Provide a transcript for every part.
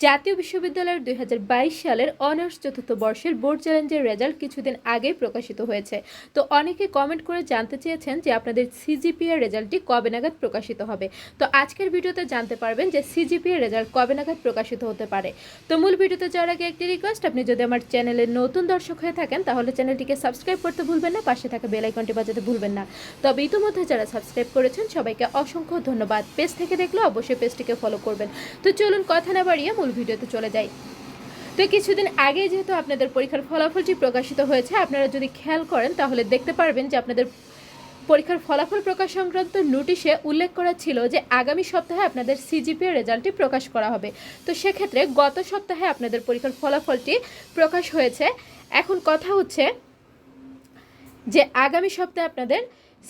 জাতীয় বিশ্ববিদ্যালয়ের দুই হাজার বাইশ সালের অনার্স চতুর্থ বর্ষের বোর্ড চ্যালেঞ্জের রেজাল্ট কিছুদিন আগেই প্রকাশিত হয়েছে। তো অনেকে কমেন্ট করে জানতে চেয়েছেন যে আপনাদের সিজিপিএর রেজাল্টটি কবে নাগাদ প্রকাশিত হবে। তো আজকের ভিডিওতে জানতে পারবেন যে সিজিপিএর রেজাল্ট কবে নাগাদ প্রকাশিত হতে পারে। তো মূল ভিডিওতে যাওয়ার আগে একটি রিকোয়েস্ট আপনি যদি আমার চ্যানেলের নতুন দর্শক হয়ে থাকেন, তাহলে চ্যানেলটিকে সাবস্ক্রাইব করতে ভুলবেন না, পাশে থাকা বেল আইকনটি বাজাতে ভুলবেন না। তবে ইতিমধ্যে যারা সাবস্ক্রাইব করেছেন, সবাইকে অসংখ্য ধন্যবাদ। পেজ থেকে দেখলে অবশ্যই পেজটিকে ফলো করবেন। তো চলুন, কথা না বাড়িয়ে মূল ভিডিওতে চলে যাই। তো কিছুদিন আগে যেহেতু আপনাদের পরীক্ষার ফলাফলটি প্রকাশিত হয়েছে, আপনারা যদি খেয়াল করেন তাহলে দেখতে পারবেন যে আপনাদের পরীক্ষার ফলাফল প্রকাশ সংক্রান্ত নোটিশে উল্লেখ করা ছিল যে আগামী সপ্তাহে আপনাদের সিজিপিএ রেজাল্টটি প্রকাশ করা হবে। তো সেক্ষেত্রে গত সপ্তাহে আপনাদের পরীক্ষার ফলাফলটি প্রকাশ হয়েছে। এখন কথা হচ্ছে যে আগামী সপ্তাহে আপনাদের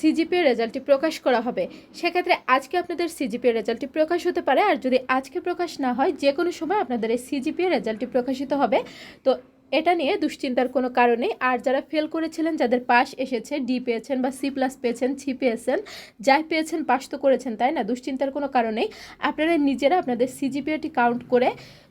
সিজিপিএ রেজাল্টটি প্রকাশ করা হবে। সেক্ষেত্রে আজকে আপনাদের সিজিপিএ রেজাল্টটি প্রকাশ হতে পারে। আর যদি আজকে প্রকাশ না হয় যে কোনো সময় আপনাদের এই সিজিপিএ রেজাল্টটি প্রকাশিত হবে। তো এটা নিয়ে দুশ্চিন্তার কোনো কারণেই আর যারা ফেল করেছিলেন, যাদের পাস এসেছে ডি পেয়েছেন বা সি প্লাস পেয়েছেন সি পেয়েছেন, যাই পেয়েছেন পাস তো করেছেন, তাই না? দুশ্চিন্তার কোনো কারণেই আপনারা নিজেরা আপনাদের সিজিপিএটি কাউন্ট করে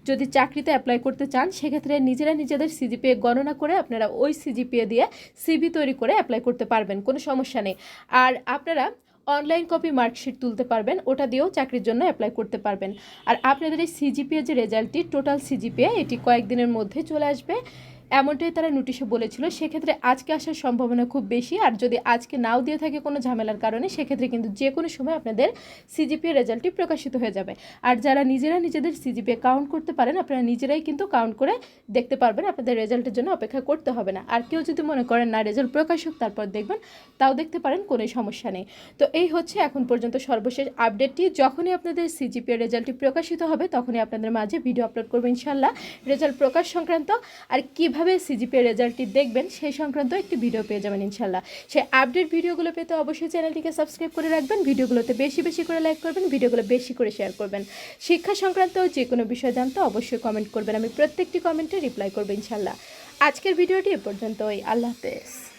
যদি চাকরিতে অ্যাপ্লাই করতে চান, সেক্ষেত্রে নিজেরা নিজেদের সিজিপিএ গণনা করে আপনারা ওই সিজিপিএ দিয়ে সিবি তৈরি করে অ্যাপ্লাই করতে পারবেন। কোনো সমস্যা নেই। আর আপনারা অনলাইন কপি মার্কশিট তুলতে পারবেন, ওটা দিয়েও চাকরির জন্য অ্যাপ্লাই করতে পারবেন। আর আপনাদের এই সিজিপিএ যে রেজাল্টটি টোটাল সিজিপিএ এটি কয়েকদিনের মধ্যে চলে আসবে। এমনটাই তারা নোটিশে বলেছিল। সেক্ষেত্রে আজকে আসার সম্ভাবনা খুব বেশি। আর যদি আজকে নাও দিয়ে থাকে কোনো ঝামেলার কারণে, সেক্ষেত্রে কিন্তু যে কোনো সময় আপনাদের সিজিপিএ রেজাল্টটি প্রকাশিত হয়ে যাবে। আর যারা নিজেরা নিজেদের সিজিপিএ কাউন্ট করতে পারেন, আপনারা নিজেরাই কিন্তু কাউন্ট করে দেখতে পারবেন। আপনাদের রেজাল্টের জন্য অপেক্ষা করতে হবে না। আর কেউ যদি মনে করেন, না রেজাল্ট প্রকাশ হোক তারপর দেখবেন, তাও দেখতে পারেন, কোনো সমস্যা নেই। তো এই হচ্ছে এখন পর্যন্ত সর্বশেষ আপডেটটি যখনই আপনাদের সিজিপিএ রেজাল্টটি প্রকাশিত হবে, তখনই আপনাদের মাঝে ভিডিও আপলোড করব ইনশাল্লাহ রেজাল্ট প্রকাশ সংক্রান্ত আর কীভাবে সিজিপিএ রেজাল্টটি দেখবেন সেই সংক্রান্ত একটি ভিডিও পেয়ে যাবেন ইনশাল্লাহ সেই আপডেট ভিডিওগুলো পেতে অবশ্যই চ্যানেলটিকে সাবস্ক্রাইব করে রাখবেন, ভিডিওগুলোতে বেশি বেশি করে লাইক করবেন, ভিডিওগুলো বেশি করে শেয়ার করবেন। শিক্ষা সংক্রান্ত যে কোনো বিষয় জানতে অবশ্যই কমেন্ট করবেন, আমি প্রত্যেকটি কমেন্টে রিপ্লাই করব ইনশাল্লাহ আজকের ভিডিওটি এ পর্যন্তই, আল্লাহ হাফেজ।